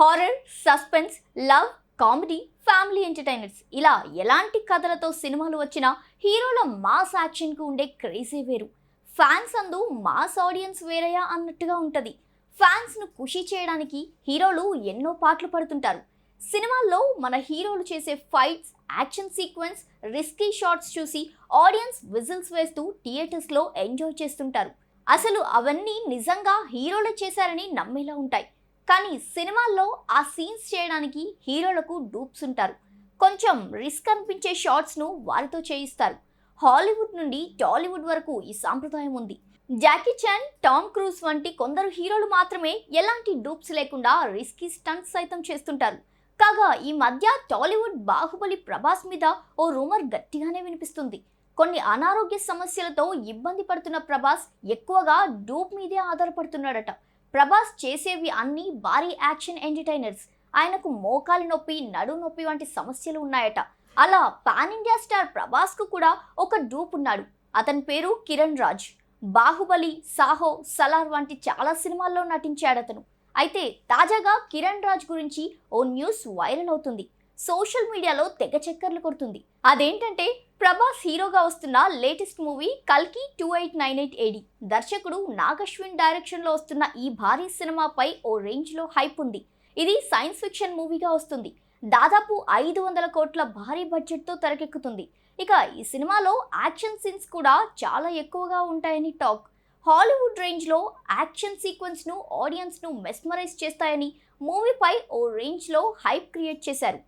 Horror suspense love comedy family entertainers. ఇలా ఎలాంటి కథలతో సినిమాలు వచ్చినా హీరోల మాస్ యాక్షన్కు ఉండే క్రేజీ వేరు. ఫ్యాన్స్ అందు మాస్ ఆడియన్స్ వేరయా అన్నట్టుగా ఉంటుంది. ఫ్యాన్స్ను ఖుషి చేయడానికి హీరోలు ఎన్నో పాటలు పడుతుంటారు. సినిమాల్లో మన హీరోలు చేసే fights action sequence risky shots చూసి ఆడియన్స్ విజిల్స్ వేస్తూ థియేటర్స్లో ఎంజాయ్ చేస్తుంటారు. అసలు అవన్నీ నిజంగా హీరోలే చేశారని నమ్మేలా ఉంటాయి. కానీ సినిమాల్లో ఆ సీన్స్ చేయడానికి హీరోలకు డూప్స్ ఉంటారు. కొంచెం రిస్క్ అనిపించే షాట్స్ను వారితో చేయిస్తారు. హాలీవుడ్ నుండి టాలీవుడ్ వరకు ఈ సాంప్రదాయం ఉంది. జాకీ చాన్ టామ్ క్రూజ్ వంటి కొందరు హీరోలు మాత్రమే ఎలాంటి డూప్స్ లేకుండా రిస్కీ స్టంట్స్ సైతం చేస్తుంటారు. కాగా ఈ మధ్య టాలీవుడ్ బాహుబలి ప్రభాస్ మీద ఓ రూమర్ గట్టిగానే వినిపిస్తుంది. కొన్ని అనారోగ్య సమస్యలతో ఇబ్బంది పడుతున్న ప్రభాస్ ఎక్కువగా డూప్ మీదే ఆధారపడుతున్నాడట. ప్రభాస్ చేసేవి అన్ని భారీ యాక్షన్ ఎంటర్టైనర్స్. ఆయనకు మోకాలి నొప్పి నడు నొప్పి వంటి సమస్యలు ఉన్నాయట. అలా పాన్ ఇండియా స్టార్ ప్రభాస్కు కూడా ఒక డూప్ ఉన్నాడు. అతని పేరు కిరణ్ రాజ్. బాహుబలి సాహో సలార్ వంటి చాలా సినిమాల్లో నటించాడు అతను అయితే తాజాగా కిరణ్ రాజ్ గురించి ఓ న్యూస్ వైరల్ అవుతుంది. సోషల్ మీడియాలో తెగ చక్కర్లు కొడుతుంది. అదేంటంటే ప్రభాస్ హీరోగా వస్తున్న లేటెస్ట్ మూవీ కల్కి two eight nine eight AD దర్శకుడు నాగశ్విన్ డైరెక్షన్లో వస్తున్న ఈ భారీ సినిమాపై ఓ రేంజ్లో హైప్ ఉంది. ఇది సైన్స్ ఫిక్షన్ మూవీగా వస్తుంది. దాదాపు ఐదు వందల కోట్ల భారీ బడ్జెట్తో తెరకెక్కుతుంది. ఇక ఈ సినిమాలో యాక్షన్ సీన్స్ కూడా చాలా ఎక్కువగా ఉంటాయని టాక్. హాలీవుడ్ రేంజ్లో యాక్షన్ సీక్వెన్స్ను ఆడియన్స్ను మెస్మరైజ్ చేస్తాయని మూవీపై ఓ రేంజ్లో హైప్ క్రియేట్ చేశారు.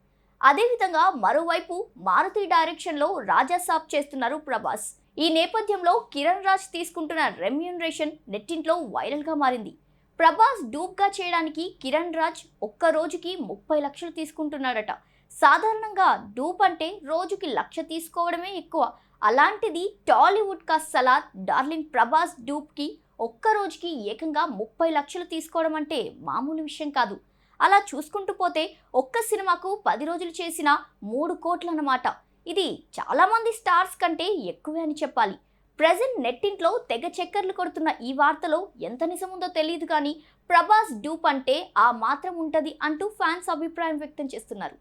అదేవిధంగా మరోవైపు మారుతి డైరెక్షన్లో రాజాసాబ్ చేస్తున్నారు ప్రభాస్. ఈ నేపథ్యంలో కిరణ్ రాజ్ తీసుకుంటున్న రెమ్యూనరేషన్ నెట్టింట్లో వైరల్గా మారింది. ప్రభాస్ డూప్గా చేయడానికి కిరణ్ రాజ్ ఒక్క రోజుకి ముప్పై లక్షలు తీసుకుంటున్నాడట. సాధారణంగా డూప్ అంటే రోజుకి లక్ష తీసుకోవడమే ఎక్కువ. అలాంటిది టాలీవుడ్ కా సలాద్ డార్లింగ్ ప్రభాస్ డూప్కి ఒక్క రోజుకి ఏకంగా ముప్పై లక్షలు తీసుకోవడం అంటే మామూలు విషయం కాదు. అలా చూసుకుంటూ పోతే ఒక్క సినిమాకు పది రోజులు చేసిన మూడు కోట్లు అన్నమాట ఇది చాలామంది స్టార్స్ కంటే ఎక్కువే అని చెప్పాలి. ప్రజెంట్ నెట్టింట్లో తెగ చక్కర్లు కొడుతున్న ఈ వార్తలో ఎంత నిజముందో తెలియదు కానీ ప్రభాస్ డూప్ అంటే ఆ మాత్రం ఉంటుంది అంటూ ఫ్యాన్స్ అభిప్రాయం వ్యక్తం చేస్తున్నారు.